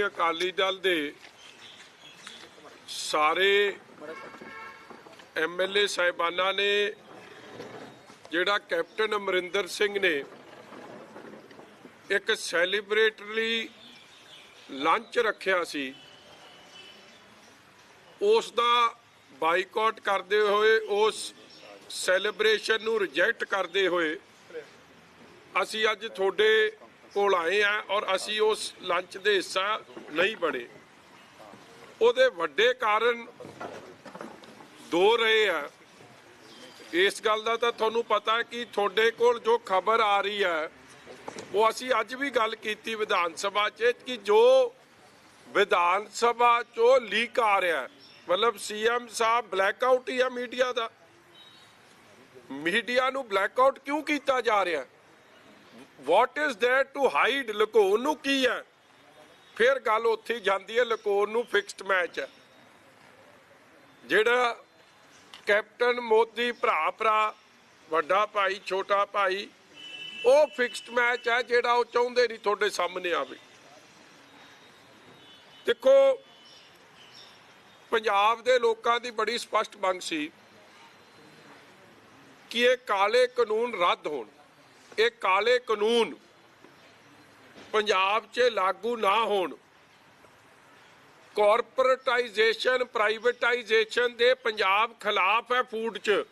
ਸ਼੍ਰੋਮਣੀ ਅਕਾਲੀ ਦਲ ਦੇ ਸਾਰੇ ਐਮਐਲਏ ਸਾਹਿਬਾਨਾਂ ਨੇ, ਜਿਹੜਾ ਕੈਪਟਨ ਅਮਰਿੰਦਰ ਸਿੰਘ ਨੇ ਇੱਕ ਸੈਲੀਬ੍ਰੇਟਰੀ ਲੰਚ ਰੱਖਿਆ ਸੀ, ਉਸ ਦਾ ਬਾਈਕਾਟ ਕਰਦੇ ਹੋਏ, ਉਸ ਸੈਲੀਬ੍ਰੇਸ਼ਨ ਨੂੰ ਰਿਜੈਕਟ ਕਰਦੇ ਹੋਏ, ਅਸੀਂ ਅੱਜ ਤੁਹਾਡੇ ਕੋਲ ਆਏ ਆ ਔਰ ਅਸੀਂ ਉਸ ਲੰਚ ਦੇ ਹਿੱਸਾ ਨਹੀਂ ਬਣੇ। ਉਹਦੇ ਵੱਡੇ ਕਾਰਨ ਦੋ ਰਹੇ ਆ। ਇਸ ਗੱਲ ਦਾ ਤਾਂ ਤੁਹਾਨੂੰ ਪਤਾ ਕਿ ਤੁਹਾਡੇ ਕੋਲ ਜੋ ਖਬਰ ਆ ਰਹੀ ਹੈ ਉਹ ਅਸੀਂ ਅੱਜ ਵੀ ਗੱਲ ਕੀਤੀ ਵਿਧਾਨ ਸਭਾ 'ਚ ਕਿ ਜੋ ਵਿਧਾਨ ਸਭਾ 'ਚੋਂ ਲੀਕ ਆ ਰਿਹਾ ਹੈ, ਮਤਲਬ ਸੀਐਮ ਸਾਹਿਬ ਬਲੈਕ ਆਊਟ ਹੀ ਆ ਮੀਡੀਆ ਦਾ। ਮੀਡੀਆ ਨੂੰ ਬਲੈਕ ਆਊਟ ਕਿਉਂ ਕੀਤਾ ਜਾ ਰਿਹਾ what is there to hide ਲੁਕਾਉਣ ਨੂੰ ਕੀ ਹੈ ਫਿਰ ਗੱਲ ਉੱਥੇ ਹੀ ਜਾਂਦੀ ਹੈ ਲੁਕਾਉਣ ਨੂੰ ਫਿਕਸਡ ਮੈਚ ਹੈ ਜਿਹੜਾ ਕੈਪਟਨ ਮੋਦੀ ਭਰਾ ਭਰਾ ਵੱਡਾ ਭਾਈ ਛੋਟਾ ਭਾਈ ਉਹ ਫਿਕਸਡ ਮੈਚ ਹੈ ਜਿਹੜਾ ਉਹ ਚਾਹੁੰਦੇ ਨਹੀਂ ਤੁਹਾਡੇ ਸਾਹਮਣੇ ਆਵੇ ਦੇਖੋ ਪੰਜਾਬ ਦੇ ਲੋਕਾਂ ਦੀ ਬੜੀ ਸਪਸ਼ਟ ਮੰਗ ਸੀ ਕਿ ਇਹ ਕਾਲੇ ਕਾਨੂੰਨ ਰੱਦ ਹੋਣ ਇਹ ਕਾਲੇ ਕਾਨੂੰਨ ਪੰਜਾਬ 'ਚ ਲਾਗੂ ਨਾ ਹੋਣ। ਕਾਰਪੋਰੇਟਾਈਜੇਸ਼ਨ ਪ੍ਰਾਈਵੇਟਾਈਜੇਸ਼ਨ ਦੇ ਪੰਜਾਬ ਖਿਲਾਫ ਹੈ ਫੂਡ 'ਚ।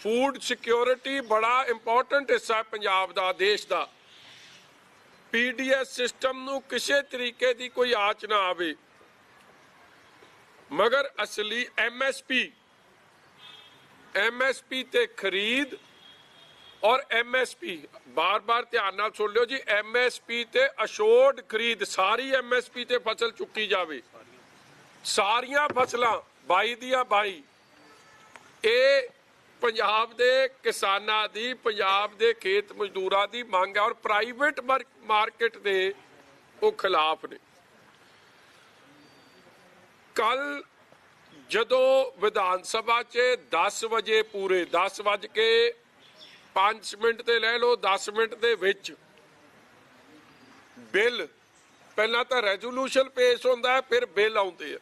ਫੂਡ ਸਿਕਿਉਰਿਟੀ ਬੜਾ ਇੰਪੋਰਟੈਂਟ ਹਿੱਸਾ ਹੈ ਪੰਜਾਬ ਦਾ, ਦੇਸ਼ ਦਾ। ਪੀਡੀਐਸ ਸਿਸਟਮ ਨੂੰ ਕਿਸੇ ਤਰੀਕੇ ਦੀ ਕੋਈ ਆਚ ਨਾ ਆਵੇ। ਮਗਰ ਅਸਲੀ ਐਮਐਸਪੀ ਐਮਐਸਪੀ ਤੇ ਖਰੀਦ ਔਰ ਐਮਐਸਪੀ ਬਾਰ-ਬਾਰ ਧਿਆਨ ਨਾਲ ਸੁਣ ਲਿਓ ਜੀ ਐਮਐਸਪੀ ਤੇ ਅਸ਼ੋਰਡ ਖਰੀਦ, ਸਾਰੀ ਐਮਐਸਪੀ ਤੇ ਫਸਲ ਚੁੱਕੀ ਜਾਵੇ। ਸਾਰੀਆਂ ਫਸਲਾਂ 22 ਦੀਆਂ 22 ਇਹ ਪੰਜਾਬ ਦੇ ਕਿਸਾਨਾਂ ਦੀ, ਪੰਜਾਬ ਦੇ ਖੇਤ ਮਜ਼ਦੂਰਾਂ ਦੀ ਮੰਗ ਹੈ ਔਰ ਪ੍ਰਾਈਵੇਟ ਮਾਰਕੀਟ ਦੇ ਉਹ ਖਿਲਾਫ ਨੇ। ਕੱਲ ਜਦੋਂ ਵਿਧਾਨ ਸਭਾ 'ਚ 10 ਵਜੇ ਪੂਰੇ 10 ਵਜ ਕੇ 5 ਮਿੰਟ ਤੇ ਲੈ ਲਓ 10 ਮਿੰਟ ਦੇ ਵਿੱਚ। ਬਿੱਲ, ਪਹਿਲਾਂ ਤਾਂ ਰੈਜ਼ੋਲੂਸ਼ਨ ਪੇਸ਼ ਹੁੰਦਾ ਹੈ, ਫਿਰ ਬਿੱਲ ਆਉਂਦੇ ਆ।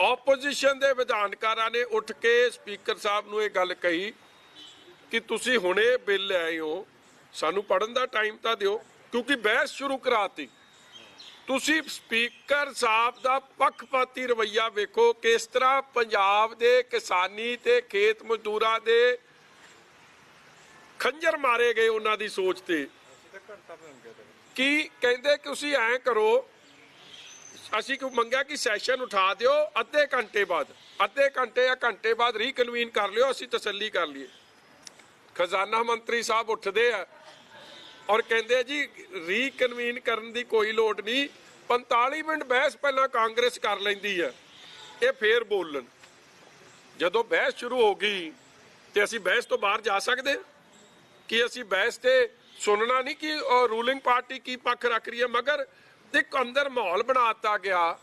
ਆਪੋਜੀਸ਼ਨ ਦੇ ਵਿਧਾਨਕਾਰਾਂ ਨੇ ਉੱਠ ਕੇ ਸਪੀਕਰ ਸਾਹਿਬ ਨੂੰ ਇਹ ਗੱਲ ਕਹੀ ਕਿ ਤੁਸੀਂ ਹੁਣੇ ਬਿੱਲ ਆਏ ਹੋ, ਸਾਨੂੰ ਪੜਨ ਦਾ ਟਾਈਮ ਤਾਂ ਦਿਓ, ਕਿਉਂਕਿ ਬਹਿਸ ਸ਼ੁਰੂ ਕਰਾਤੀ। ਤੁਸੀਂ ਸਪੀਕਰ ਸਾਹਿਬ ਦਾ ਪੱਖਪਾਤੀ ਰਵਈਆ ਵੇਖੋ ਕਿਸ ਤਰ੍ਹਾਂ ਪੰਜਾਬ ਦੇ ਕਿਸਾਨੀ ਤੇ ਖੇਤ ਮਜ਼ਦੂਰਾਂ ਦੇ ਖੰਜਰ ਮਾਰੇ ਗਏ ਉਹਨਾਂ ਦੀ ਸੋਚ ਤੇ। ਕੀ ਕਹਿੰਦੇ ਕਿ ਤੁਸੀਂ ਐਂ ਕਰੋ, ਅਸੀਂ ਕੋ ਮੰਗਿਆ ਕਿ ਸੈਸ਼ਨ ਉਠਾ ਦਿਓ, ਅੱਧੇ ਘੰਟੇ ਬਾਅਦ, ਅੱਧੇ ਘੰਟੇ ਜਾਂ ਘੰਟੇ ਬਾਅਦ ਰੀਕਨਵੀਨ ਕਰ ਲਿਓ, ਅਸੀਂ ਤਸੱਲੀ ਕਰ ਲਈਏ। ਖਜ਼ਾਨਾ ਮੰਤਰੀ ਸਾਹਿਬ ਉੱਠਦੇ ਆ ਔਰ ਕਹਿੰਦੇ ਜੀ ਰੀਕਨਵੀਨ ਕਰਨ ਦੀ ਕੋਈ ਲੋੜ ਨਹੀਂ 45 ਮਿੰਟ ਬਹਿਸ ਪਹਿਲਾਂ ਕਾਂਗਰਸ ਕਰ ਲੈਂਦੀ ਹੈ ਇਹ ਫੇਰ ਬੋਲਣ। ਜਦੋਂ ਬਹਿਸ ਸ਼ੁਰੂ ਹੋ ਗਈ ਤੇ ਅਸੀਂ ਬਹਿਸ ਤੋਂ ਬਾਹਰ ਜਾ ਸਕਦੇ? ਹਾਂ? ਕਿ ਅਸੀਂ ਬਹਿਸ ਤੇ ਸੁਣਨਾ ਨਹੀਂ ਕਿ ਰੂਲਿੰਗ ਪਾਰਟੀ ਕੀ ਪੱਖ ਰੱਖ ਰਹੀ ਹੈ, ਮਗਰ ਇੱਕ ਅੰਦਰ ਮਾਹੌਲ ਬਣਾਤਾ ਗਿਆ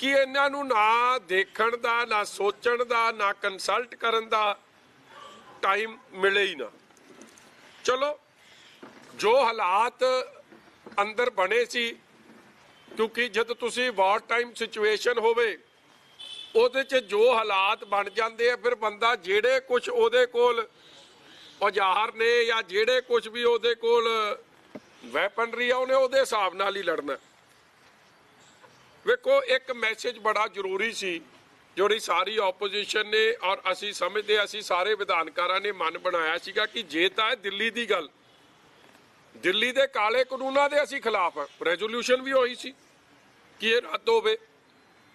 ਕਿ ਇਹਨਾਂ ਨੂੰ ਨਾ ਦੇਖਣ ਦਾ, ਨਾ ਸੋਚਣ ਦਾ, ਨਾ ਕੰਸਲਟ ਕਰਨ ਦਾ ਟਾਈਮ ਮਿਲੇ ਹੀ ਨਾ। ਚਲੋ, ਜੋ ਹਾਲਾਤ ਅੰਦਰ ਬਣੇ ਸੀ, ਕਿਉਂਕਿ ਜਦ ਤੁਸੀਂ ਵਾਰ ਟਾਈਮ ਸਿਚੁਏਸ਼ਨ ਹੋਵੇ, ਉਹਦੇ 'ਚ ਜੋ ਹਾਲਾਤ ਬਣ ਜਾਂਦੇ ਆ, ਫਿਰ ਬੰਦਾ ਜਿਹੜੇ ਕੁਝ ਉਹਦੇ ਕੋਲ ਔਜ਼ਾਰ ਨੇ ਜਾਂ ਜਿਹੜੇ ਕੁਝ ਵੀ ਉਹਦੇ ਕੋਲ ਵੈਪਨਰੀ ਆ, ਉਹਨੇ ਉਹਦੇ ਹਿਸਾਬ ਨਾਲ ਹੀ ਲੜਨਾ। ਵੇਖੋ, ਇੱਕ ਮੈਸੇਜ ਬੜਾ ਜ਼ਰੂਰੀ ਸੀ, ਜਿਹੜੀ ਸਾਰੀ ਆਪੋਜੀਸ਼ਨ ਨੇ ਔਰ ਅਸੀਂ ਸਮਝਦੇ ਅਸੀਂ ਸਾਰੇ ਵਿਧਾਨਕਾਰਾਂ ਨੇ ਮਨ ਬਣਾਇਆ ਸੀਗਾ ਕਿ ਜੇ ਤਾਂ ਇਹ ਦਿੱਲੀ ਦੀ ਗੱਲ, ਦਿੱਲੀ ਦੇ ਕਾਲੇ ਕਾਨੂੰਨਾਂ ਦੇ ਅਸੀਂ ਖਿਲਾਫ ਆ। ਰੈਜ਼ੋਲੂਸ਼ਨ ਵੀ ਹੋਈ ਸੀ ਕਿ ਇਹ ਰੱਦ ਹੋਵੇ।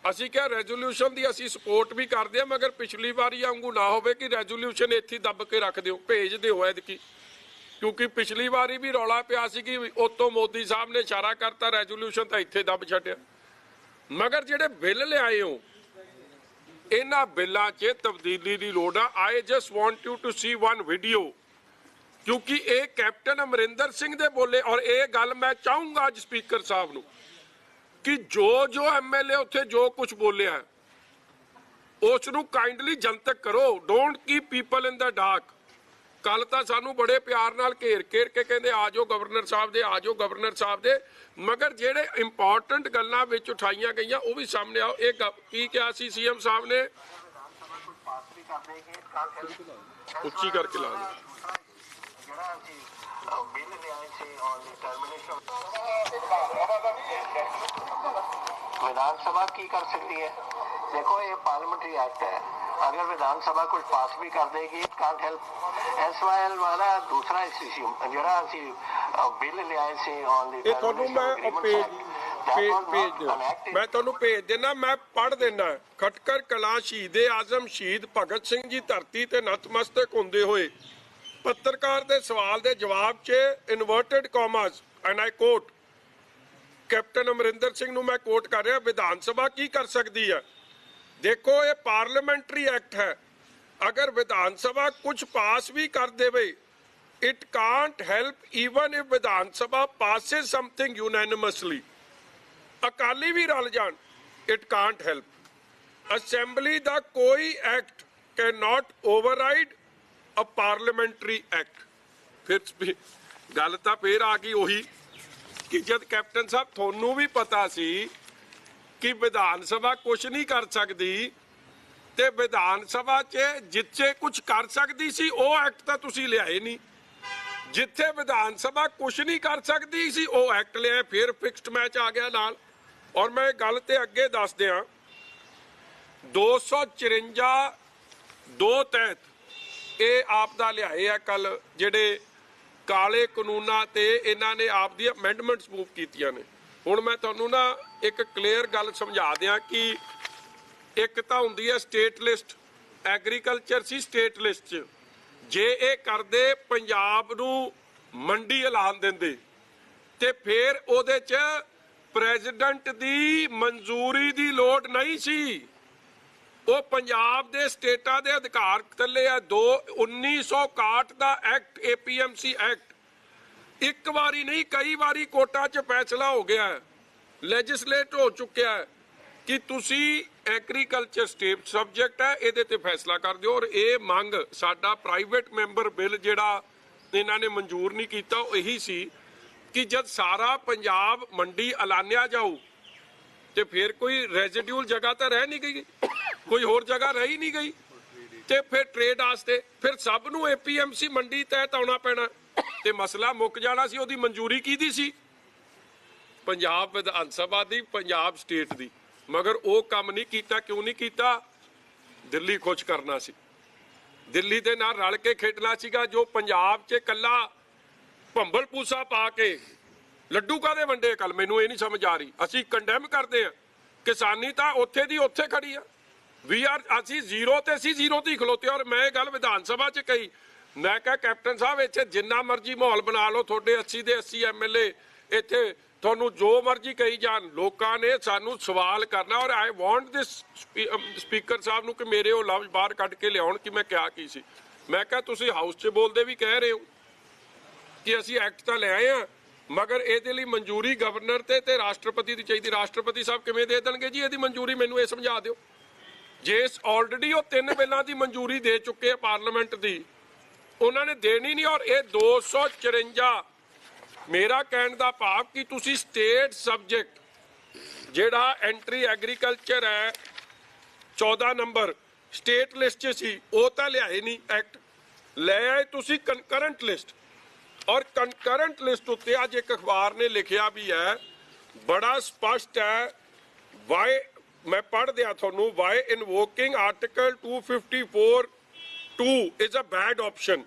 ਅਸੀਂ ਕਿਹਾ ਰੈਜ਼ੋਲੂਸ਼ਨ ਦੀ ਅਸੀਂ ਸਪੋਰਟ ਵੀ ਕਰਦੇ ਆ ਮਗਰ ਪਿਛਲੀ ਵਾਰੀ ਵਾਂਗੂ ਨਾ ਹੋਵੇ ਕਿ ਰੈਜ਼ੋਲੂਸ਼ਨ ਇੱਥੇ ਦੱਬ ਕੇ ਰੱਖ ਦਿਓ, ਭੇਜ ਦਿਓ ਐਤਕੀ। ਕਿਉਂਕਿ ਪਿਛਲੀ ਵਾਰੀ ਵੀ ਰੌਲਾ ਪਿਆ ਸੀ ਕਿ ਉਤੋਂ ਮੋਦੀ ਸਾਹਿਬ ਨੇ ਇਸ਼ਾਰਾ ਕਰਤਾ ਰੈਜ਼ੋਲੂਸ਼ਨ ਤਾਂ ਇੱਥੇ ਦੱਬ ਛੱਡਿਆ। ਮਗਰ ਜਿਹੜੇ ਬਿੱਲ ਲਿਆਏ ਹੋ, ਇਹਨਾਂ ਬਿੱਲਾਂ 'ਚ ਤਬਦੀਲੀ ਦੀ ਲੋੜ ਆ। I just want you to see one video ਕਿਉਂਕਿ ਇਹ ਕੈਪਟਨ ਅਮਰਿੰਦਰ ਸਿੰਘ ਦੇ ਬੋਲੇ ਔਰ ਇਹ ਗੱਲ ਮੈਂ ਚਾਹੂੰਗਾ ਅੱਜ ਸਪੀਕਰ ਸਾਹਿਬ ਨੂੰ। ਕਿ ਜੋ ਜੋ ਐਮਐਲਏ ਉੱਥੇ ਜੋ ਕੁਝ ਬੋਲਿਆ ਉਸ ਨੂੰ ਕਾਈਂਡਲੀ ਜਨਤਕ ਕਰੋ। Don't keep people in the dark ਕੱਲ ਤਾਂ ਸਾਨੂੰ ਬੜੇ ਪਿਆਰ ਨਾਲ ਘੇਰ ਘੇਰ ਕੇ ਕਹਿੰਦੇ ਆ ਜਾਓ ਗਵਰਨਰ ਸਾਹਿਬ ਦੇ ਆ ਜਾਓ ਗਵਰਨਰ ਸਾਹਿਬ ਦੇ। ਮਗਰ ਜਿਹੜੇ ਇੰਪੋਰਟੈਂਟ ਗੱਲਾਂ ਵਿੱਚ ਉਠਾਈਆਂ ਗਈਆਂ ਉਹ ਵੀ ਸਾਹਮਣੇ ਆਓ। ਇਹ ਕੀ ਕਿਹਾ ਸੀ ਸੀਐਮ ਸਾਹਿਬ ਨੇ? ਉੱਚੀ ਕਰਕੇ ਲਾ ਦਿਓ। ਕਰ ਸਕਦੀ ਹੈ ਦੇਖੋ ਇਹ ਪਾਰਲੀਮੈਂਟਰੀ ਐਕਟ ਹੈ ਅਗਰ ਵਿਧਾਨ ਸਭਾ ਕੁਝ ਪਾਸ ਵੀ ਕਰ ਦੇਗੀ ਇਟ ਕਾਂਟ ਹੈਲਪ ਐਸਵਾਈਐਲ ਵਾਲਾ ਦੂਸਰਾ ਇਸ਼ੂ ਜਿਹੜਾ ਅਸੀਂ ਬਿੱਲ ਲਿਆਏ ਸੀ ਔਨ ਦੀ ਇਹ ਤੁਹਾਨੂੰ ਮੈਂ ਉਹ ਭੇਜ ਭੇਜ ਭੇਜ ਦਿਓ ਮੈਂ ਤੁਹਾਨੂੰ ਭੇਜ ਦੇਣਾ ਮੈਂ ਪੜ੍ਹ ਦੇਣਾ ਖਟਕਰ ਕਲਾਂ ਸ਼ਹੀਦ ਆਜ਼ਮ ਸ਼ਹੀਦ ਭਗਤ ਸਿੰਘ ਜੀ ਧਰਤੀ ਤੇ ਨਤਮਸਤਕ ਹੁੰਦੇ ਹੋਏ ਪੱਤਰਕਾਰ ਦੇ ਸਵਾਲ ਦੇ ਜਵਾਬ 'ਚ inverted commas and I quote captain Amarinder Singh ਨੂੰ ਮੈਂ ਕੋਟ ਕਰ ਰਿਹਾ, ਵਿਧਾਨ ਸਭਾ ਕੀ ਕਰ ਸਕਦੀ ਹੈ? ਦੇਖੋ, ਇਹ ਪਾਰਲੀਮੈਂਟਰੀ ਐਕਟ ਹੈ। ਅਗਰ ਵਿਧਾਨ ਸਭਾ ਕੁਝ ਪਾਸ ਵੀ ਕਰ ਦੇਵੇ it can't help even if Vidhan Sabha passes something unanimously Akali ਵੀ ਰਲ ਜਾਣ ਇਟ ਕਾਂਟ ਹੈਲਪ ਅਸੈਂਬਲੀ ਦਾ ਕੋਈ act can not override a parliamentary act ਫਿਰ ਗੱਲ ਤਾਂ ਫੇਰ ਆ ਗਈ ਉਹੀ ਕਿ ਜਦ ਕੈਪਟਨ ਸਾਹਿਬ ਤੁਹਾਨੂੰ ਵੀ ਪਤਾ ਸੀ ਕਿ ਵਿਧਾਨ ਸਭਾ ਕੁਝ ਨਹੀਂ ਕਰ ਸਕਦੀ ਤੇ ਵਿਧਾਨ ਸਭਾ 'ਚ ਜਿੱਥੇ ਕੁਝ ਕਰ ਸਕਦੀ ਸੀ, ਉਹ ਐਕਟ ਤਾਂ ਤੁਸੀਂ ਲਿਆਏ ਨਹੀਂ। ਜਿੱਥੇ ਵਿਧਾਨ ਸਭਾ ਕੁਝ ਨਹੀਂ ਕਰ ਸਕਦੀ ਸੀ, ਉਹ ਐਕਟ ਲਿਆ ਫਿਰ ਫਿਕਸਡ ਮੈਚ ਆ ਗਿਆ ਨਾਲ। ਔਰ ਮੈਂ ਗੱਲ ਤੇ ਅੱਗੇ ਦੱਸ ਦਿਆਂ 254 ਦੋ ਤਹਿਤ ਇਹ ਆਪ ਦਾ ਲਿਆਏ ਆ ਕੱਲ ਜਿਹੜੇ ਕਾਲੇ ਕਾਨੂੰਨਾਂ ਤੇ ਇਹਨਾਂ ਨੇ ਆਪ ਦੀ ਅਮੈਂਡਮੈਂਟਸ ਮੂਵ ਕੀਤੀਆਂ ਨੇ। ਹੁਣ ਮੈਂ ਤੁਹਾਨੂੰ ਨਾ ਇੱਕ ਕਲੀਅਰ ਗੱਲ ਸਮਝਾ ਦਿਆਂ ਕਿ ਇੱਕ ਤਾਂ ਹੁੰਦੀ ਹੈ ਸਟੇਟ ਲਿਸਟ ਐਗਰੀਕਲਚਰ ਸੀ ਸਟੇਟ ਲਿਸਟ 'ਚ। ਜੇ ਇਹ ਕਰਦੇ ਪੰਜਾਬ ਨੂੰ ਮੰਡੀ ਐਲਾਨ ਦਿੰਦੇ, ਤੇ ਫਿਰ ਉਹਦੇ 'ਚ ਪ੍ਰੈਜ਼ੀਡੈਂਟ ਦੀ ਮਨਜ਼ੂਰੀ ਦੀ ਲੋੜ ਨਹੀਂ ਸੀ। ਉਹ ਪੰਜਾਬ ਦੇ ਸਟੇਟਾਂ ਦੇ ਅਧਿਕਾਰ ਥੱਲੇ ਆ, ਦੋ 1961 ਦਾ ਐਕਟ ਏਪੀਐਮਸੀ ਐਕਟ ਇੱਕ ਵਾਰੀ ਨਹੀਂ, ਕਈ ਵਾਰੀ ਕੋਰਟਾਂ 'ਚ ਫੈਸਲਾ ਹੋ ਗਿਆ ਹੈ ਲੈਜਿਸਲੇਟ ਹੋ ਚੁੱਕਿਆ ਹੈ ਕਿ ਤੁਸੀਂ ਐਗਰੀਕਲਚਰ ਸਟੇਟ ਸਬਜੈਕਟ ਹੈ, ਇਹਦੇ ਤੇ ਫੈਸਲਾ ਕਰ ਦਿਓ। ਔਰ ਇਹ ਮੰਗ ਸਾਡਾ ਪ੍ਰਾਈਵੇਟ ਮੈਂਬਰ ਬਿੱਲ ਜਿਹੜਾ ਇਹਨਾਂ ਨੇ ਮਨਜ਼ੂਰ ਨਹੀਂ ਕੀਤਾ, ਉਹ ਇਹੀ ਸੀ ਕਿ ਜਦ ਸਾਰਾ ਪੰਜਾਬ ਮੰਡੀ ਐਲਾਨਿਆ ਜਾਊ, ਤੇ ਫਿਰ ਕੋਈ ਰੈਜ਼ੀਡਿਊਲ ਜਗ੍ਹਾ ਤਾਂ ਰਹਿ ਨਹੀਂ ਗਈ। ਕੋਈ ਹੋਰ ਜਗ੍ਹਾ ਰਹੀ ਨਹੀਂ ਗਈ। ਤੇ ਫਿਰ ਟ੍ਰੇਡ ਵਾਸਤੇ ਫਿਰ ਸਭ ਨੂੰ ਏਪੀਐਮਸੀ ਮੰਡੀ ਤਹਿਤ ਆਉਣਾ ਪੈਣਾ। ਤੇ ਮਸਲਾ ਮੁੱਕ ਜਾਣਾ ਸੀ, ਉਹਦੀ ਮਨਜ਼ੂਰੀ ਕਿਹਦੀ ਸੀ? ਪੰਜਾਬ ਵਿਧਾਨ ਸਭਾ ਦੀ, ਪੰਜਾਬ ਸਟੇਟ ਦੀ। ਮਗਰ ਉਹ ਕੰਮ ਨਹੀਂ ਕੀਤਾ, ਕਿਉਂ ਨਹੀਂ ਕੀਤਾ? ਦਿੱਲੀ ਖੁਸ਼ ਕਰਨਾ ਸੀ। ਦਿੱਲੀ ਦੇ ਨਾਲ ਰਲ ਕੇ ਖੇਡਣਾ ਸੀਗਾ, ਜੋ ਪੰਜਾਬ 'ਚ ਕੱਲਾ ਭੰਬਲ ਪੂਸਾ ਪਾ ਕੇ ਲੱਡੂ ਕਾਦੇ ਵੰਡੇ ਕੱਲ ਮੈਨੂੰ ਇਹ ਨਹੀਂ ਸਮਝ ਆ ਰਹੀ। ਅਸੀਂ ਕੰਡੈਮ ਕਰਦੇ ਆ ਕਿਸਾਨੀ ਤਾਂ ਉੱਥੇ ਦੀ ਉੱਥੇ ਖੜੀ ਆ। ਵੀ ਆਰ ਅਸੀਂ ਜ਼ੀਰੋ ਤੇ ਅਸੀਂ ਜ਼ੀਰੋ ਤੇ ਖਲੋਤੇ ਔਰ ਮੈਂ ਇਹ ਗੱਲ ਵਿਧਾਨ ਸਭਾ 'ਚ ਕਹੀ। ਮੈਂ ਕਿਹਾ, ਕੈਪਟਨ ਸਾਹਿਬ, ਇੱਥੇ ਜਿੰਨਾ ਮਰਜ਼ੀ ਮਾਹੌਲ ਬਣਾ ਲਓ, ਤੁਹਾਡੇ 80 ਦੇ 80 ਐਮਐਲਏ ਇੱਥੇ ਤੁਹਾਨੂੰ ਜੋ ਮਰਜ਼ੀ ਕਹੀ ਜਾਣ, ਲੋਕਾਂ ਨੇ ਸਾਨੂੰ ਸਵਾਲ ਕਰਨਾ ਔਰ ਆਈ ਵਾਂਟ ਦਿਸ ਸਪੀਕਰ ਸਾਹਿਬ ਨੂੰ ਕਿ ਮੇਰੇ ਉਹ ਲਫ਼ਜ਼ ਬਾਹਰ ਕੱਢ ਕੇ ਲਿਆਉਣ ਕਿ ਮੈਂ ਕਿਹਾ ਕੀ ਸੀ। ਮੈਂ ਕਿਹਾ, ਤੁਸੀਂ ਹਾਊਸ 'ਚ ਬੋਲਦੇ ਵੀ ਕਹਿ ਰਹੇ ਹੋ ਕਿ ਅਸੀਂ ਐਕਟ ਤਾਂ ਲੈ ਆਏ ਆ ਮਗਰ ਇਹਦੇ ਲਈ ਮਨਜ਼ੂਰੀ ਗਵਰਨਰ ਤੇ ਤੇ ਰਾਸ਼ਟਰਪਤੀ ਦੀ ਚਾਹੀਦੀ। ਰਾਸ਼ਟਰਪਤੀ ਸਾਹਿਬ ਕਿਵੇਂ ਦੇ ਦੇਣਗੇ ਜੀ? ਇਹਦੀ ਮਨਜ਼ੂਰੀ ਮੈਨੂੰ ਇਹ ਸਮਝਾ ਦਿਓ। ਜਿਸ ਆਲਰੇਡੀ ਉਹ ਤਿੰਨ ਬਿੱਲਾਂ ਦੀ ਮਨਜ਼ੂਰੀ ਦੇ ਚੁੱਕੇ ਆ ਪਾਰਲੀਮੈਂਟ ਦੀ, ਉਹਨਾਂ ਨੇ ਦੇਣੀ ਨਹੀਂ ਔਰ ਇਹ 254 ਮੇਰਾ ਕਹਿਣ ਦਾ ਭਾਵ ਕਿ ਤੁਸੀਂ ਸਟੇਟ ਸਬਜੈਕਟ ਜਿਹੜਾ ਐਂਟਰੀ ਐਗਰੀਕਲਚਰ ਹੈ 14 ਨੰਬਰ ਸਟੇਟ ਲਿਸਟ 'ਚ ਸੀ, ਉਹ ਤਾਂ ਲਿਆਏ ਨਹੀਂ ਐਕਟ ਲੈ ਆਏ ਤੁਸੀਂ ਕਨਕਰੈਂਟ ਲਿਸਟ ਔਰ ਕਨਕਰੈਂਟ ਲਿਸਟ ਉੱਤੇ ਅੱਜ ਇੱਕ ਅਖਬਾਰ ਨੇ ਲਿਖਿਆ ਵੀ ਹੈ, ਬੜਾ ਸਪਸ਼ਟ ਹੈ ਵਾਈ ਮੈਂ ਪੜ੍ਹ ਦਿਆਂ ਤੁਹਾਨੂੰ why invoking article 254 2 is a bad option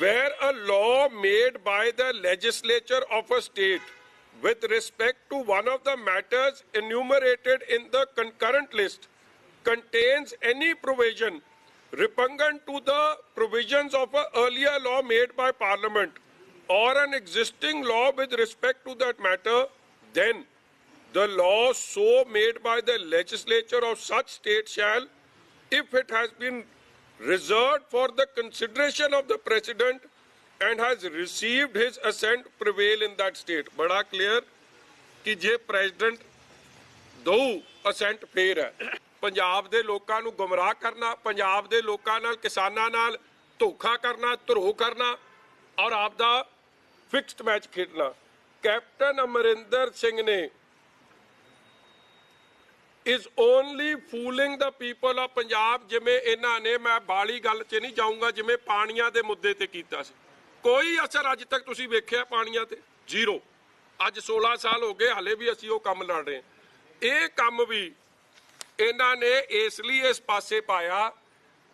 where a law made by the legislature of a state with respect to one of the matters enumerated in the concurrent list contains any provision repugnant to the provisions of an earlier law made by parliament or an existing law with respect to that matter then the law so made by the legislature of such state shall if it has been reserved for the consideration of the president and has received his assent prevail in that state ਬੜਾ clear ਕਿ ਜੇ president ਦੋ ਅਸੈਂਟ ਫੇਰ ਹੈ ਪੰਜਾਬ ਦੇ ਲੋਕਾਂ ਨੂੰ ਗੁੰਮਰਾਹ ਕਰਨਾ ਪੰਜਾਬ ਦੇ ਲੋਕਾਂ ਨਾਲ ਕਿਸਾਨਾਂ ਨਾਲ ਧੋਖਾ ਕਰਨਾ ਧਰੋ ਕਰਨਾ ਔਰ ਆਪ ਦਾ ਫਿਕਸਡ ਮੈਚ ਖੇਡਣਾ ਕੈਪਟਨ ਅਮਰਿੰਦਰ ਸਿੰਘ ਨੇ is only fooling the people of Punjab ਜਿਵੇਂ ਇਹਨਾਂ ਨੇ, ਮੈਂ ਬਾਲੀ ਗੱਲ 'ਚ ਨਹੀਂ ਜਾਊਂਗਾ, ਜਿਵੇਂ ਪਾਣੀਆਂ ਦੇ ਮੁੱਦੇ ਤੇ ਕੀਤਾ ਸੀ। ਕੋਈ ਅਸਰ ਅੱਜ ਤੱਕ ਤੁਸੀਂ ਵੇਖਿਆ ਪਾਣੀਆਂ ਤੇ? ਜ਼ੀਰੋ ਅੱਜ 16 ਸਾਲ ਹੋ ਗਏ, ਹਲੇ ਵੀ ਅਸੀਂ ਉਹ ਕੰਮ ਲੜ ਰਹੇ ਹਾਂ। ਇਹ ਕੰਮ ਵੀ ਇਹਨਾਂ ਨੇ ਇਸ ਲਈ ਇਸ ਪਾਸੇ ਪਾਇਆ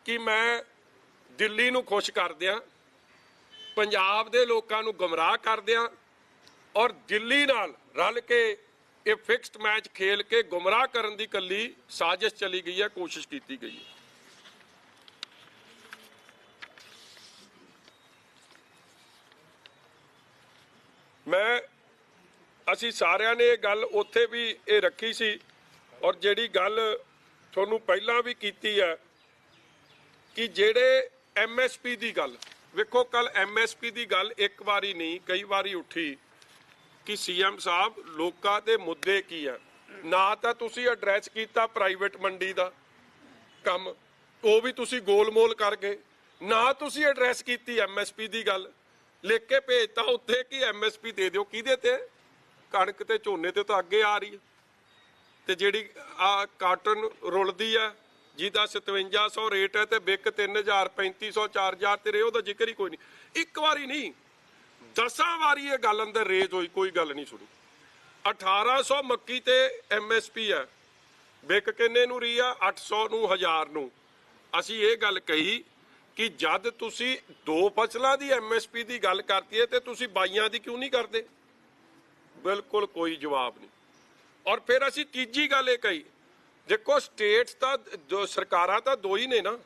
ਕਿ ਮੈਂ ਦਿੱਲੀ ਨੂੰ ਖੁਸ਼ ਕਰ ਦਿਆਂ, ਪੰਜਾਬ ਦੇ ਲੋਕਾਂ ਨੂੰ ਗਮਰਾਹ ਕਰ ਦਿਆਂ ਔਰ ਦਿੱਲੀ ਨਾਲ ਰਲ ਕੇ ਇਹ ਫਿਕਸਡ ਮੈਚ ਖੇਲ ਕੇ ਗੁੰਮਰਾਹ ਕਰਨ ਦੀ ਕੱਲੀ ਸਾਜ਼ਿਸ਼ ਚਲੀ ਗਈ ਹੈ, ਕੋਸ਼ਿਸ਼ ਕੀਤੀ ਗਈ ਹੈ। ਮੈਂ, ਅਸੀਂ ਸਾਰਿਆਂ ਨੇ ਇਹ ਗੱਲ ਉੱਥੇ ਵੀ ਇਹ ਰੱਖੀ ਸੀ ਔਰ ਜਿਹੜੀ ਗੱਲ ਤੁਹਾਨੂੰ ਪਹਿਲਾਂ ਵੀ ਕੀਤੀ ਹੈ ਕਿ ਜਿਹੜੇ ਐਮਐਸਪੀ ਦੀ ਗੱਲ, ਵੇਖੋ ਕੱਲ ਐਮਐਸਪੀ ਦੀ ਗੱਲ ਇੱਕ ਵਾਰੀ ਨਹੀਂ, ਕਈ ਵਾਰੀ ਉੱਠੀ। ਕਿ ਸੀਐਮ ਸਾਹਿਬ, ਲੋਕਾਂ ਦੇ ਮੁੱਦੇ ਕੀ ਆ? ਨਾ ਤਾਂ ਤੁਸੀਂ ਐਡਰੈਸ ਕੀਤਾ ਪ੍ਰਾਈਵੇਟ ਮੰਡੀ ਦਾ ਕੰਮ, ਉਹ ਵੀ ਤੁਸੀਂ ਗੋਲਮੋਲ ਕਰ ਗਏ। ਨਾ ਤੁਸੀਂ ਐਡਰੈਸ ਕੀਤੀ ਐਮਐਸਪੀ ਦੀ ਗੱਲ। ਲਿਖ ਕੇ ਭੇਜਤਾ ਉੱਥੇ ਕਿ ਐਮਐਸਪੀ ਦੇ ਦਿਓ। ਕਿਹਦੇ ਤੇ? ਕਣਕ ਤੇ ਝੋਨੇ ਤੇ ਤਾਂ ਅੱਗੇ ਆ ਰਹੀ ਹੈ ਤੇ ਜਿਹੜੀ ਆ ਕਾਟਨ ਰੁਲਦੀ ਆ, ਜਿਹਦਾ 5700 ਰੇਟ ਹੈ ਤੇ ਬਿਕ 3000 3500 4000 ਤੇ ਰੇ ਉਹਦਾ ਜ਼ਿਕਰ ਹੀ ਕੋਈ ਨਹੀਂ। ਇੱਕ ਵਾਰੀ ਨਹੀਂ ਦਸਾਂ ਵਾਰੀ ਇਹ ਗੱਲ ਅੰਦਰ ਰੇਜ ਹੋਈ, ਕੋਈ ਗੱਲ ਨਹੀਂ ਸੁਣੀ। 1800 ਮੱਕੀ ਤੇ ਐਮਐਸਪੀ ਹੈ। ਵਿਕ ਕਿੰਨੇ ਨੂੰ ਰਹੀ ਆ? 800 ਨੂੰ 1000 ਨੂੰ। ਅਸੀਂ ਇਹ ਗੱਲ ਕਹੀ ਕਿ ਜਦ ਤੁਸੀਂ ਦੋ ਫਸਲਾਂ ਦੀ ਐਮਐਸਪੀ ਦੀ ਗੱਲ ਕਰਤੀ ਹੈ ਤੇ ਤੁਸੀਂ ਬਾਈਆਂ ਦੀ ਕਿਉਂ ਨਹੀਂ ਕਰਦੇ? ਬਿਲਕੁਲ ਕੋਈ ਜਵਾਬ ਨਹੀਂ। ਔਰ ਫਿਰ ਅਸੀਂ ਤੀਜੀ ਗੱਲ ਇਹ ਕਹੀ। ਦੇਖੋ ਸਟੇਟਸ ਤਾਂ ਜੋ ਸਰਕਾਰਾਂ ਤਾਂ ਦੋ ਹੀ ਨੇ ਨਾ।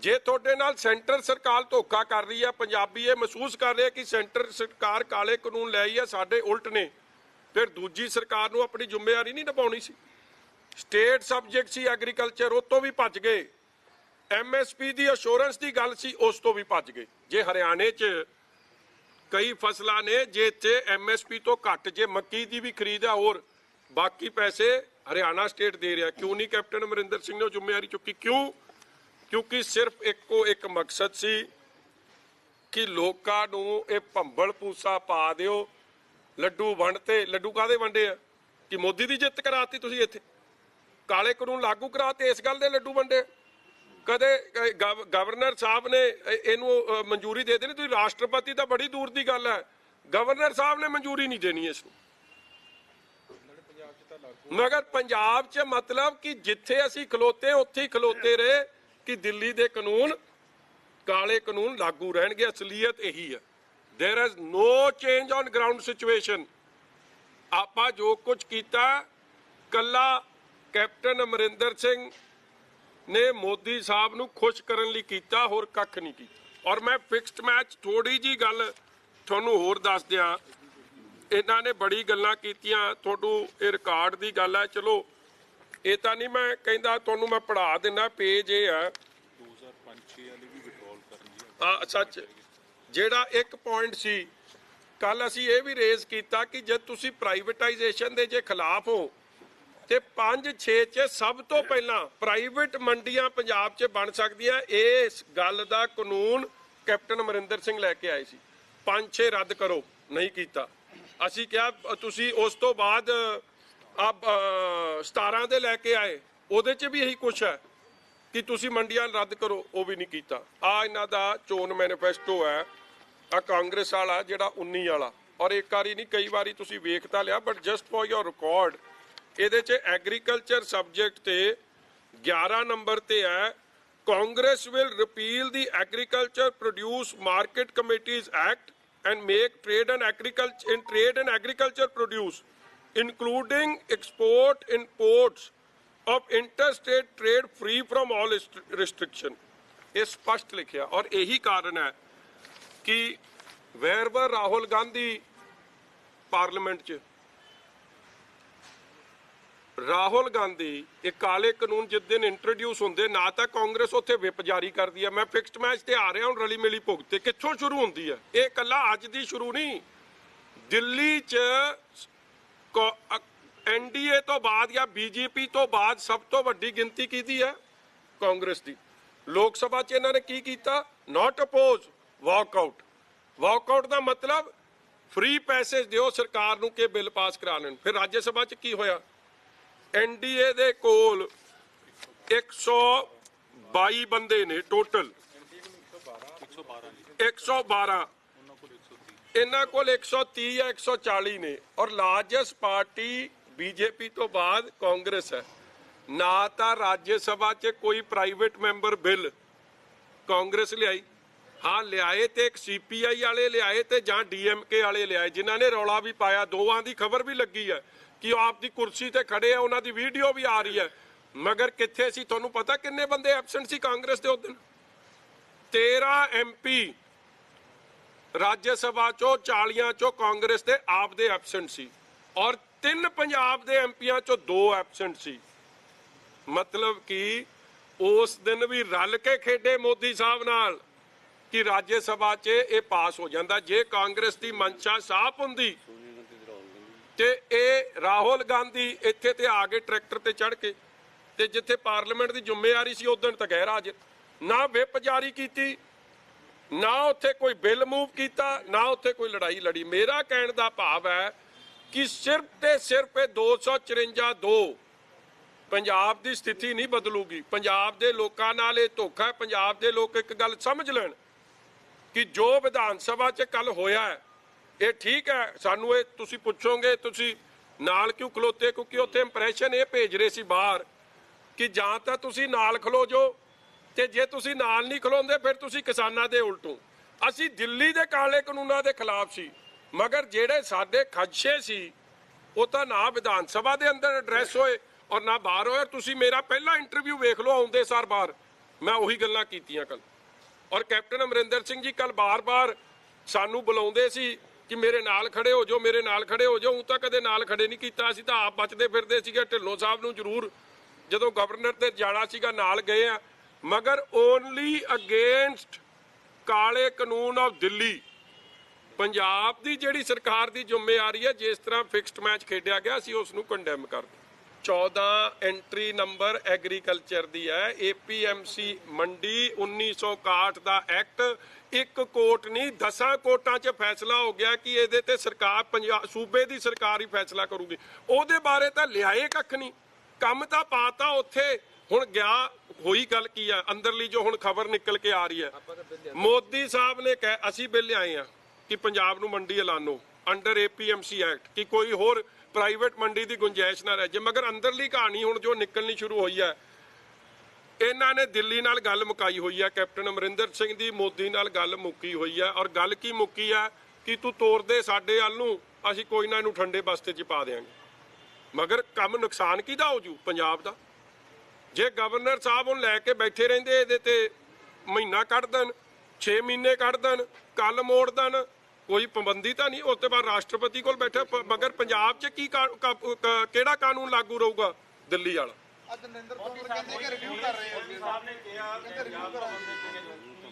ਜੇ ਤੁਹਾਡੇ ਨਾਲ ਸੈਂਟਰ ਸਰਕਾਰ ਧੋਖਾ ਕਰ ਰਹੀ ਹੈ, ਪੰਜਾਬੀ ਇਹ ਮਹਿਸੂਸ ਕਰ ਰਿਹਾ ਕਿ ਸੈਂਟਰ ਸਰਕਾਰ ਕਾਲੇ ਕਾਨੂੰਨ ਲੈ ਆਈ ਹੈ, ਸਾਡੇ ਉਲਟ ਨੇ। ਫਿਰ ਦੂਜੀ ਸਰਕਾਰ ਨੂੰ ਆਪਣੀ ਜ਼ਿੰਮੇਵਾਰੀ ਨਹੀਂ ਨਿਭਾਉਣੀ ਸੀ। ਸਟੇਟ ਸਬਜੈਕਟ ਸੀ ਐਗਰੀਕਲਚਰ, ਉਹ ਤੋਂ ਵੀ ਭੱਜ ਗਏ। ਐਮਐਸਪੀ ਦੀ ਅਸ਼ੋਰੈਂਸ ਦੀ ਗੱਲ ਸੀ, ਉਸ ਤੋਂ ਵੀ ਭੱਜ ਗਏ। ਜੇ ਹਰਿਆਣੇ 'ਚ ਕਈ ਫਸਲਾਂ ਨੇ, ਜੇ ਇੱਥੇ ਐਮਐਸਪੀ ਤੋਂ ਘੱਟ, ਜੇ ਮੱਕੀ ਦੀ ਵੀ ਖਰੀਦ ਆ ਹੋਰ, ਬਾਕੀ ਪੈਸੇ ਹਰਿਆਣਾ ਸਟੇਟ ਦੇ ਰਿਹਾ। ਕਿਉਂ ਨਹੀਂ ਕੈਪਟਨ ਅਮਰਿੰਦਰ ਸਿੰਘ ਨੇ ਉਹ ਜ਼ਿੰਮੇਵਾਰੀ ਚੁੱਕੀ? ਕਿਉਂ? ਕਿਉਂਕਿ ਸਿਰਫ ਇੱਕੋ ਇੱਕ ਮਕਸਦ ਸੀ ਕਿ ਲੋਕਾਂ ਨੂੰ ਇਹ ਭੰਬਲ ਪੂਸਾ ਪਾ ਦਿਓ। ਲੱਡੂ ਵੰਡਤੇ, ਲੱਡੂ ਕਾਦੇ ਵੰਡੇ ਆ? ਕਿ ਮੋਦੀ ਦੀ ਜਿੱਤ ਕਰਾਤੀ ਤੁਸੀਂ ਇੱਥੇ। ਕਾਲੇ ਕਾਨੂੰਨ ਲਾਗੂ ਕਰਾਤੇ, ਇਸ ਗੱਲ ਦੇ ਲੱਡੂ ਵੰਡੇ। ਕਦੇ ਗਵਰਨਰ ਸਾਹਿਬ ਨੇ ਇਹਨੂੰ ਮਨਜ਼ੂਰੀ ਦੇ ਦੇਣੀ। ਤੁਸੀਂ ਰਾਸ਼ਟਰਪਤੀ ਤਾਂ ਬੜੀ ਦੂਰ ਦੀ ਗੱਲ ਹੈ। ਗਵਰਨਰ ਸਾਹਿਬ ਨੇ ਮਨਜ਼ੂਰੀ ਨਹੀਂ ਦੇਣੀ ਇਸ ਨੂੰ। ਮਗਰ ਪੰਜਾਬ 'ਚ ਮਤਲਬ ਕਿ ਜਿੱਥੇ ਅਸੀਂ ਖਲੋਤੇ, ਉੱਥੇ ਹੀ ਖਲੋਤੇ ਰਹੇ। ਕਿ ਦਿੱਲੀ ਦੇ ਕਾਨੂੰਨ ਕਾਲੇ ਕਾਨੂੰਨ ਲਾਗੂ ਰਹਿਣਗੇ ਅਸਲੀਅਤ ਇਹੀ ਹੈ there is no change on ground situation ਆਪਾਂ ਜੋ ਕੁਝ ਕੀਤਾ ਕੱਲਾ ਕੈਪਟਨ ਅਮਰਿੰਦਰ ਸਿੰਘ ਨੇ ਮੋਦੀ ਸਾਹਿਬ ਨੂੰ ਖੁਸ਼ ਕਰਨ ਲਈ ਕੀਤਾ ਹੋਰ ਕੱਖ ਨਹੀਂ ਕੀਤਾ ਔਰ ਮੈਂ ਫਿਕਸਡ ਮੈਚ ਥੋੜੀ ਜੀ ਗੱਲ ਤੁਹਾਨੂੰ ਹੋਰ ਦੱਸ ਦਿਆਂ ਇਹਨਾਂ ਨੇ ਬੜੀ ਗੱਲਾਂ ਕੀਤੀਆਂ ਤੁਹਾਨੂੰ ਇਹ ਰਿਕਾਰਡ ਦੀ ਗੱਲ ਹੈ ਚਲੋ ਇਹ ਤਾਂ ਨਹੀਂ ਮੈਂ ਕਹਿੰਦਾ, ਤੁਹਾਨੂੰ ਮੈਂ ਪੜ੍ਹਾ ਦਿੰਦਾ ਪੇਜ ਇਹ ਆ। 2005-6 ਵਾਲੀ ਵੀ ਵਿਡਰੋਲ ਕਰਨੀ ਹੈ ਆ ਸੱਚ ਜਿਹੜਾ ਇੱਕ ਪੁਆਇੰਟ ਸੀ ਕੱਲ ਅਸੀਂ ਇਹ ਵੀ ਰੇਜ਼ ਕੀਤਾ ਕਿ ਜਦ ਤੁਸੀਂ ਪ੍ਰਾਈਵੇਟਾਈਜੇਸ਼ਨ ਦੇ ਜੇ ਖਿਲਾਫ ਹੋ, ਤੇ 5 6 ਚ ਸਭ ਤੋਂ ਪਹਿਲਾਂ ਪ੍ਰਾਈਵੇਟ ਮੰਡੀਆਂ ਪੰਜਾਬ 'ਚ ਬਣ ਸਕਦੀਆਂ। ਇਸ ਗੱਲ ਦਾ ਕਾਨੂੰਨ ਕੈਪਟਨ ਅਮਰਿੰਦਰ ਸਿੰਘ ਲੈ ਕੇ ਆਏ ਸੀ। 5 6 ਰੱਦ ਕਰੋ, ਨਹੀਂ ਕੀਤਾ। ਅਸੀਂ ਕਿਹਾ, ਤੁਸੀਂ ਉਸ ਤੋਂ ਬਾਅਦ ਆ 17 ਦੇ ਲੈ ਕੇ ਆਏ, ਉਹਦੇ 'ਚ ਵੀ ਇਹੀ ਕੁਛ ਹੈ ਕਿ ਤੁਸੀਂ ਮੰਡੀਆਂ ਰੱਦ ਕਰੋ, ਉਹ ਵੀ ਨਹੀਂ ਕੀਤਾ। ਆ ਇਹਨਾਂ ਦਾ ਚੋਣ ਮੈਨੀਫੈਸਟੋ ਹੈ, ਆ ਕਾਂਗਰਸ ਵਾਲਾ ਜਿਹੜਾ 19 ਵਾਲਾ। ਔਰ ਇੱਕ ਵਾਰੀ ਨਹੀਂ, ਕਈ ਵਾਰੀ ਤੁਸੀਂ ਵੇਖ ਤਾਂ ਲਿਆ but just for your record ਇਹਦੇ 'ਚ ਐਗਰੀਕਲਚਰ ਸਬਜੈਕਟ ਤੇ 11 ਨੰਬਰ ਤੇ ਹੈ, Congress will repeal the agriculture produce market committees act and make trade and agriculture in trade and agriculture produce including export imports of interstate trade free from all restriction. ਇਹ ਸਪਸ਼ਟ ਲਿਖਿਆ ਔਰ ਇਹੀ ਕਾਰਨ ਹੈ ਕਿ ਵੈਰਵਰ ਰਾਹੁਲ ਗਾਂਧੀ ਪਾਰਲੀਮੈਂਟ 'ਚ ਰਾਹੁਲ ਗਾਂਧੀ ਇਹ ਕਾਲੇ ਕਾਨੂੰਨ ਜਿਸ ਦਿਨ ਇੰਟਰੋਡਿਊਸ ਹੁੰਦੇ ਨਾ ਤਾਂ ਕਾਂਗਰਸ ਉੱਥੇ ਵਿਪ ਜਾਰੀ ਕਰਦੀ ਹੈ ਮੈਂ ਫਿਕਸਡ ਮੈਚ ਤੇ ਆ ਰਿਹਾ ਹੁਣ ਰਲੀ ਮਿਲੀ ਭੁਗਤੇ ਕਿੱਥੋਂ ਸ਼ੁਰੂ ਹੁੰਦੀ ਹੈ ਇਹ ਕੱਲਾ ਅੱਜ ਦੀ ਸ਼ੁਰੂ ਨਹੀਂ ਦਿੱਲੀ 'ਚ ਐਨਡੀਏ ਤੋਂ ਬਾਅਦ ਜਾਂ ਬੀਜੇਪੀ ਤੋਂ ਬਾਅਦ ਸਭ ਤੋਂ ਵੱਡੀ ਗਿਣਤੀ ਕਿਹਦੀ ਹੈ? ਕਾਂਗਰਸ ਦੀ। ਲੋਕ ਸਭਾ 'ਚ ਇਹਨਾਂ ਨੇ ਕੀ ਕੀਤਾ? ਨਾਟ ਅਪੋਜ਼ ਵਾਕਆਊਟ ਵਾਕਆਊਟ ਦਾ ਮਤਲਬ ਫ੍ਰੀ ਪੈਸੇ ਦਿਓ ਸਰਕਾਰ ਨੂੰ ਕਿ ਬਿੱਲ ਪਾਸ ਕਰਾ ਲੈਣ। ਫਿਰ ਰਾਜ ਸਭਾ 'ਚ ਕੀ ਹੋਇਆ? ਐਨਡੀਏ ਦੇ ਕੋਲ 122 ਬੰਦੇ ਨੇ ਟੋਟਲ 112 112 ਉਹਨਾਂ ਕੋਲ 130 ਇਹਨਾਂ ਕੋਲ 130 ਜਾਂ 140 ਨੇ ਔਰ ਲਾਰਜੈਸਟ ਪਾਰਟੀ ਬੀਜੇਪੀ ਤੋਂ ਬਾਅਦ ਕਾਂਗਰਸ ਹੈ। ਨਾ ਤਾਂ ਰਾਜ ਸਭਾ 'ਚ ਕੋਈ ਪ੍ਰਾਈਵੇਟ ਮੈਂਬਰ ਬਿੱਲ ਕਾਂਗਰਸ ਲਿਆਈ। ਹਾਂ, ਲਿਆਏ ਤੇ ਇੱਕ ਸੀਪੀਆਈ ਵਾਲੇ ਲਿਆਏ ਤੇ ਜਾਂ ਡੀਐਮਕੇ ਵਾਲੇ ਲਿਆਏ। ਜਿਨ੍ਹਾਂ ਨੇ ਰੌਲਾ ਵੀ ਪਾਇਆ, ਦੋਵਾਂ ਦੀ ਖਬਰ ਵੀ ਲੱਗੀ ਹੈ ਕਿ ਉਹ ਆਪ ਦੀ ਕੁਰਸੀ ਤੇ ਖੜੇ ਆ, ਉਹਨਾਂ ਦੀ ਵੀਡੀਓ ਵੀ ਆ ਰਹੀ ਹੈ। ਮਗਰ ਕਿੱਥੇ ਸੀ? ਤੁਹਾਨੂੰ ਪਤਾ ਕਿੰਨੇ ਬੰਦੇ ਐਬਸੈਂਟ ਸੀ ਕਾਂਗਰਸ ਦੇ ਉਸ ਦਿਨ? 13 ਐਮਪੀ ਰਾਜ ਸਭਾ ਚੋਂ 40 ਚੋਂ ਕਾਂਗਰਸ ਦੇ ਆਪ ਦੇ ਐਬਸੈਂਟ ਸੀ ਔਰ ਤਿੰਨ ਪੰਜਾਬ ਦੇ ਐਮਪੀਆਂ ਚੋਂ ਦੋ ਐਬਸੈਂਟ ਸੀ। ਮਤਲਬ ਕਿ ਉਸ ਦਿਨ ਵੀ ਰਲ ਕੇ ਖੇਡੇ ਮੋਦੀ ਸਾਹਿਬ ਨਾਲ ਕਿ ਰਾਜ ਸਭਾ 'ਚ ਇਹ ਪਾਸ ਹੋ ਜਾਂਦਾ। ਜੇ ਕਾਂਗਰਸ ਦੀ ਮਨਸ਼ਾ ਸਾਫ਼ ਹੁੰਦੀ ਤੇ ਇਹ ਰਾਹੁਲ ਗਾਂਧੀ ਇੱਥੇ ਤੇ ਆ ਗਏ ਟਰੈਕਟਰ ਤੇ ਚੜ ਕੇ ਤੇ ਜਿੱਥੇ ਪਾਰਲੀਮੈਂਟ ਦੀ ਜ਼ਿੰਮੇਵਾਰੀ ਸੀ, ਉਦੋਂ ਤਾਂ ਗੈਰ ਹਾਜ਼ਰ। ਨਾ ਵਿਪ ਜਾਰੀ ਕੀਤੀ ਨਾ ਉੱਥੇ ਕੋਈ ਬਿੱਲ ਮੂਵ ਕੀਤਾ, ਨਾ ਉੱਥੇ ਕੋਈ ਲੜਾਈ ਲੜੀ। ਮੇਰਾ ਕਹਿਣ ਦਾ ਭਾਵ ਹੈ ਕਿ ਸਿਰਫ ਤੇ ਸਿਰਫ ਇਹ 254 ਦੋ ਪੰਜਾਬ ਦੀ ਸਥਿਤੀ ਨਹੀਂ ਬਦਲੂਗੀ। ਪੰਜਾਬ ਦੇ ਲੋਕਾਂ ਨਾਲ ਇਹ ਧੋਖਾ ਹੈ। ਪੰਜਾਬ ਦੇ ਲੋਕ ਇੱਕ ਗੱਲ ਸਮਝ ਲੈਣ ਕਿ ਜੋ ਵਿਧਾਨ ਸਭਾ 'ਚ ਕੱਲ ਹੋਇਆ ਹੈ, ਇਹ ਠੀਕ ਹੈ। ਸਾਨੂੰ ਇਹ ਤੁਸੀਂ ਪੁੱਛੋਗੇ, ਤੁਸੀਂ ਨਾਲ ਕਿਉਂ ਖਲੋਤੇ? ਕਿਉਂਕਿ ਉੱਥੇ ਇੰਪ੍ਰੈਸ਼ਨ ਇਹ ਭੇਜ ਰਹੇ ਸੀ ਬਾਹਰ ਕਿ ਜਾਂ ਤਾਂ ਤੁਸੀਂ ਨਾਲ ਖਲੋ ਜੋ ਤੇ ਜੇ ਤੁਸੀਂ ਨਾਲ ਨਹੀਂ ਖਲੋਂਦੇ, ਫਿਰ ਤੁਸੀਂ ਕਿਸਾਨਾਂ ਦੇ ਉਲਟੋ। ਅਸੀਂ ਦਿੱਲੀ ਦੇ ਕਾਲੇ ਕਾਨੂੰਨਾਂ ਦੇ ਖਿਲਾਫ ਸੀ, ਮਗਰ ਜਿਹੜੇ ਸਾਡੇ ਖਦਸ਼ੇ ਸੀ, ਉਹ ਤਾਂ ਨਾ ਵਿਧਾਨ ਸਭਾ ਦੇ ਅੰਦਰ ਐਡਰੈਸ ਹੋਏ ਔਰ ਨਾ ਬਾਹਰ ਹੋਏ। ਤੁਸੀਂ ਮੇਰਾ ਪਹਿਲਾ ਇੰਟਰਵਿਊ ਵੇਖ ਲਓ ਆਉਂਦੇ ਸਾਰ ਬਾਹਰ। ਮੈਂ ਉਹੀ ਗੱਲਾਂ ਕੀਤੀਆਂ ਕੱਲ ਔਰ ਕੈਪਟਨ ਅਮਰਿੰਦਰ ਸਿੰਘ ਜੀ ਕੱਲ ਬਾਰ-ਬਾਰ ਸਾਨੂੰ ਬੁਲਾਉਂਦੇ ਸੀ ਕਿ ਮੇਰੇ ਨਾਲ ਖੜੇ ਹੋ ਜਾਓ, ਮੇਰੇ ਨਾਲ ਖੜੇ ਹੋ ਜਾਓ। ਉਹ ਤਾਂ ਕਦੇ ਨਾਲ ਖੜੇ ਨਹੀਂ ਕੀਤਾ। ਅਸੀਂ ਤਾਂ ਆਪ ਬਚਦੇ ਫਿਰਦੇ ਸੀਗੇ। ਢਿੱਲੋਂ ਸਾਹਿਬ ਨੂੰ ਜ਼ਰੂਰ ਜਦੋਂ ਗਵਰਨਰ ਤੇ ਜਾਣਾ ਸੀਗਾ, ਨਾਲ ਗਏ ਆ। ਮਗਰ ਓਨਲੀ ਅਗੇਂਸਟ ਕਾਲੇ ਕਾਨੂੰਨ ਆਫ ਦਿੱਲੀ। ਪੰਜਾਬ ਦੀ ਜਿਹੜੀ ਸਰਕਾਰ ਦੀ ਜ਼ਿੰਮੇਵਾਰੀ ਹੈ, ਜਿਸ ਤਰ੍ਹਾਂ ਫਿਕਸਡ ਮੈਚ ਖੇਡਿਆ ਗਿਆ, ਅਸੀਂ ਉਸ ਨੂੰ ਕੰਡੈਮ ਕਰਦੇ 14 ਐਂਟਰੀ ਨੰਬਰ ਐਗਰੀਕਲਚਰ ਦੀ ਹੈ। ਏਪੀਐਮਸੀ ਮੰਡੀ 1961 ਦਾ ਐਕਟ ਇੱਕ ਕੋਰਟ ਨਹੀਂ 10 ਕੋਰਟਾਂ 'ਚ ਫੈਸਲਾ ਹੋ ਗਿਆ ਕਿ ਇਹਦੇ ਤੇ ਸਰਕਾਰ ਪੰਜਾਬ ਸੂਬੇ ਦੀ ਸਰਕਾਰ ਹੀ ਫੈਸਲਾ ਕਰੂਗੀ। ਉਹਦੇ ਬਾਰੇ ਤਾਂ ਲਿਆਏ ਕੱਖ ਨਹੀਂ। ਕੰਮ ਤਾਂ ਪਾਤਾ ਉੱਥੇ। ਹੁਣ ਗਿਆ ਹੋਈ ਗੱਲ ਕੀ ਆ? ਅੰਦਰਲੀ ਜੋ ਹੁਣ ਖਬਰ ਨਿਕਲ ਕੇ ਆ ਰਹੀ ਹੈ। ਮੋਦੀ ਸਾਹਿਬ ਨੇ ਕਹਿ ਅਸੀਂ ਬਿੱਲ ਲਿਆਏ ਆ ਕਿ ਪੰਜਾਬ ਨੂੰ ਮੰਡੀ ਐਲਾਨੋ ਅੰਡਰ ਏਪੀਐਮਸੀ ਐਕਟ ਕਿ ਕੋਈ ਹੋਰ ਪ੍ਰਾਈਵੇਟ ਮੰਡੀ ਦੀ ਗੁੰਜਾਇਸ਼ ਨਾ ਰਹਿ ਜੇ। ਮਗਰ ਅੰਦਰਲੀ ਕਹਾਣੀ ਹੁਣ ਜੋ ਨਿਕਲਣੀ ਸ਼ੁਰੂ ਹੋਈ ਹੈ ਇਹਨਾਂ ਨੇ ਦਿੱਲੀ ਨਾਲ ਗੱਲ ਮੁਕਾਈ ਹੋਈ ਹੈ ਕੈਪਟਨ ਅਮਰਿੰਦਰ ਸਿੰਘ ਦੀ ਮੋਦੀ ਨਾਲ ਗੱਲ ਮੁੱਕੀ ਹੋਈ ਹੈ ਔਰ ਗੱਲ ਕੀ ਮੁੱਕੀ ਹੈ ਕਿ ਤੂੰ ਤੋੜ ਦੇ ਸਾਡੇ ਵੱਲ ਨੂੰ ਅਸੀਂ ਕੋਈ ਨਾ ਇਹਨੂੰ ਠੰਡੇ ਬਸਤੇ 'ਚ ਪਾ ਦੇਾਂਗੇ ਮਗਰ ਕੰਮ ਨੁਕਸਾਨ ਕਿਹਦਾ ਹੋ ਜੂ? ਪੰਜਾਬ ਦਾ। ਜੇ ਗਵਰਨਰ ਸਾਹਿਬ ਉਹਨੂੰ ਲੈ ਕੇ ਬੈਠੇ ਰਹਿੰਦੇ ਇਹਦੇ ਤੇ ਮਹੀਨਾ ਕੱਢ ਦੇਣ 6 ਮਹੀਨੇ ਕੱਢ ਦੇਣ ਕੱਲ ਮੋੜ ਦੇਣ ਕੋਈ ਪਾਬੰਦੀ ਤਾਂ ਨਹੀਂ ਉਸ ਤੋਂ ਬਾਅਦ ਰਾਸ਼ਟਰਪਤੀ ਕੋਲ ਬੈਠੇ ਮਗਰ ਪੰਜਾਬ 'ਚ ਕੀ ਕਿਹੜਾ ਕਾਨੂੰਨ ਲਾਗੂ ਰਹੂਗਾ ਦਿੱਲੀ ਵਾਲਾ? ਅੱਜ ਨਰਿੰਦਰ ਤੋਮਰ ਕਹਿੰਦੇ ਕਿ ਰਿਵਿਊ ਕਰ ਰਹੇ ਹੋ।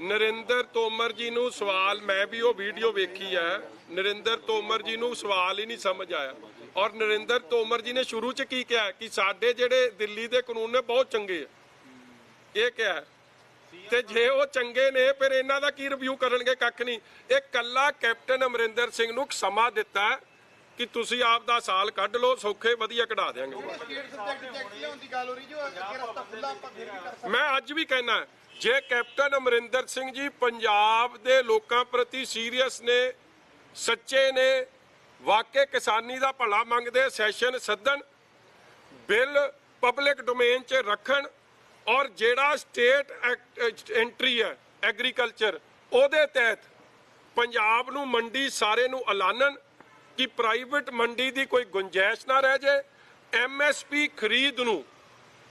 ਨਰਿੰਦਰ ਤੋਮਰ ਜੀ ਨੂੰ ਸਵਾਲ ਮੈਂ ਵੀ ਉਹ ਵੀਡੀਓ ਵੇਖੀ ਹੈ ਨਰਿੰਦਰ ਤੋਮਰ ਜੀ ਨੂੰ ਸਵਾਲ ਹੀ ਨਹੀਂ ਸਮਝ ਆਇਆ। ਔਰ ਨਰਿੰਦਰ ਤੋਮਰ ਜੀ ਨੇ ਸ਼ੁਰੂ 'ਚ ਕੀ ਕਿਹਾ? ਕਿ ਸਾਡੇ ਜਿਹੜੇ ਦਿੱਲੀ ਦੇ ਕਾਨੂੰਨ ਨੇ ਬਹੁਤ ਚੰਗੇ ਆ। ਇਹ ਕਿਹਾ। ਤੇ ਜੇ ਉਹ ਚੰਗੇ ਨੇ ਫਿਰ ਇਹਨਾਂ ਦਾ ਕੀ ਰਿਵਿਊ ਕਰਨਗੇ? ਕੱਖ ਨਹੀਂ। ਇਹ ਕੱਲਾ ਕੈਪਟਨ ਅਮਰਿੰਦਰ ਸਿੰਘ ਨੂੰ ਸਮਾਂ ਦਿੱਤਾ ਕਿ ਤੁਸੀਂ ਆਪ ਦਾ ਸਾਲ ਕੱਢ ਲਓ ਸੌਖੇ ਵਧੀਆ ਕਢਾ ਦਿਆਂਗੇ। ਸਟੇਟ ਸਬਜੈਕਟ ਚੈੱਕ ਲਿਆਉਣ ਦੀ ਗੱਲ ਹੋ ਰਹੀ ਜੋ? ਅੱਗੇ ਰਸਤਾ ਖੁੱਲਾ ਆਪਾਂ ਫਿਰ ਵੀ ਕਰ ਸਕਦੇ ਮੈਂ ਅੱਜ ਵੀ ਕਹਿਣਾ ਜੇ ਕੈਪਟਨ ਅਮਰਿੰਦਰ ਸਿੰਘ ਜੀ ਪੰਜਾਬ ਦੇ ਲੋਕਾਂ ਪ੍ਰਤੀ ਸੀਰੀਅਸ ਨੇ, ਸੱਚੇ ਨੇ ਵਾਕਿਆ ਕਿਸਾਨੀ ਦਾ ਭਲਾ ਮੰਗਦੇ ਸੈਸ਼ਨ ਸੱਦਣ, ਬਿੱਲ ਪਬਲਿਕ ਡੋਮੇਨ 'ਚ ਰੱਖਣ ਔਰ ਜਿਹੜਾ ਸਟੇਟ ਐਂਟਰੀ ਹੈ, ਐਗਰੀਕਲਚਰ, ਉਹਦੇ ਤਹਿਤ ਪੰਜਾਬ ਨੂੰ ਮੰਡੀ ਸਾਰੇ ਨੂੰ ਐਲਾਨਣ ਕਿ ਪ੍ਰਾਈਵੇਟ ਮੰਡੀ ਦੀ ਕੋਈ ਗੁੰਜਾਇਸ਼ ਨਾ ਰਹਿ ਜਾਏ ਐਮਐਸਪੀ ਖਰੀਦ ਨੂੰ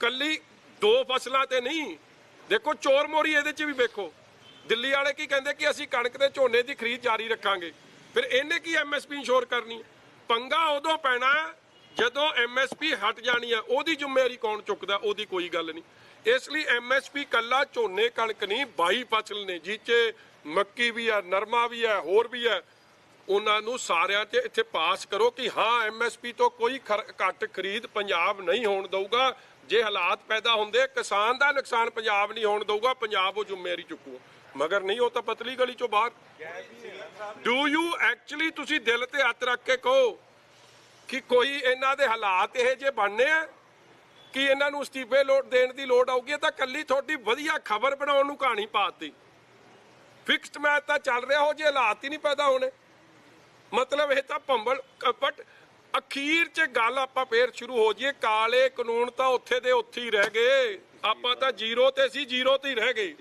ਕੱਲੀ ਦੋ ਫਸਲਾਂ ਤੇ ਨਹੀਂ ਦੇਖੋ, ਚੋਰ ਮੋਰੀ ਇਹਦੇ 'ਚ ਵੀ ਵੇਖੋ। ਦਿੱਲੀ ਵਾਲੇ ਕੀ ਕਹਿੰਦੇ ਕਿ ਅਸੀਂ ਕਣਕ ਤੇ ਝੋਨੇ ਦੀ ਖਰੀਦ ਜਾਰੀ ਰੱਖਾਂਗੇ। ਫਿਰ ਇਹਨੇ ਕੀ ਐਮਐਸਪੀ ਇੰਸ਼ੋਰ ਕਰਨੀ? ਪੰਗਾ ਉਦੋਂ ਪੈਣਾ ਜਦੋਂ ਐਮਐਸਪੀ ਹਟ ਜਾਣੀ ਹੈ ਉਹਦੀ ਜ਼ਿੰਮੇਵਾਰੀ ਕੌਣ ਚੁੱਕਦਾ? ਉਹਦੀ ਕੋਈ ਗੱਲ ਨਹੀਂ। ਇਸ ਲਈ ਐਮਐਸਪੀ ਕੱਲਾ ਝੋਨੇ ਕਣਕ ਨਹੀਂ 22 ਫਸਲ ਨੇ। ਜੀਚੇ, ਮੱਕੀ ਵੀ ਹੈ ਨਰਮਾ ਵੀ ਹੈ ਹੋਰ ਵੀ ਹੈ ਉਹਨਾਂ ਨੂੰ ਸਾਰਿਆਂ 'ਚ ਇੱਥੇ ਪਾਸ ਕਰੋ ਕਿ ਹਾਂ ਐਮਐਸਪੀ ਤੋਂ ਕੋਈ ਖਰ- ਘੱਟ ਖਰੀਦ ਪੰਜਾਬ ਨਹੀਂ ਹੋਣ ਦਊਗਾ। ਜੇ ਹਾਲਾਤ ਪੈਦਾ ਹੁੰਦੇ, ਕਿਸਾਨ ਦਾ ਨੁਕਸਾਨ ਪੰਜਾਬ ਨਹੀਂ ਹੋਣ ਦਊਗਾ, ਪੰਜਾਬ ਉਹ ਜ਼ਿੰਮੇਵਾਰੀ ਚੁੱਕੂ। ਮਗਰ ਨਹੀਂ, ਉਹ ਤਾਂ ਪਤਲੀ ਗਲੀ ਚੋਂ ਬਾਹਰ। ਡੂ ਯੂ ਐਕਚੁਅਲੀ ਤੁਸੀਂ ਦਿਲ ਤੇ ਹੱਥ ਰੱਖ ਕੇ ਕਹੋ ਕਿ ਕੋਈ ਇਹਨਾਂ ਦੇ ਹਾਲਾਤ ਇਹ ਜੇ ਬਣਨੇ ਆ ਕਿ ਇਹਨਾਂ ਨੂੰ ਅਸਤੀਫੇ ਲੋੜ ਦੇਣ ਦੀ ਲੋੜ ਆਉਗੀ ਤਾਂ ਕੱਲੀ ਤੁਹਾਡੀ ਵਧੀਆ ਖਬਰ ਬਣਾਉਣ ਨੂੰ ਕਹਾਣੀ ਪਾਤੀ। ਫਿਕਸਡ ਮੈਚ ਤਾਂ ਚੱਲ ਰਿਹਾ ਹੋ ਜੇ ਹਾਲਾਤ ਹੀ ਨਹੀਂ ਪੈਦਾ ਹੋਣੇ। ਮਤਲਬ ਇਹ ਤਾਂ ਭੰਬਲ ਕਪਟ ਅਖੀਰ 'ਚ ਗੱਲ ਆਪਾਂ ਫੇਰ ਸ਼ੁਰੂ ਹੋ ਜਾਈਏ। ਕਾਲੇ ਕਾਨੂੰਨ ਤਾਂ ਉੱਥੇ ਦੇ ਉੱਥੇ ਹੀ ਰਹਿ ਗਏ। ਆਪਾਂ ਤਾਂ ਜ਼ੀਰੋ ਤੇ ਸੀ, ਜ਼ੀਰੋ ਤੇ ਹੀ ਰਹਿ ਗਏ।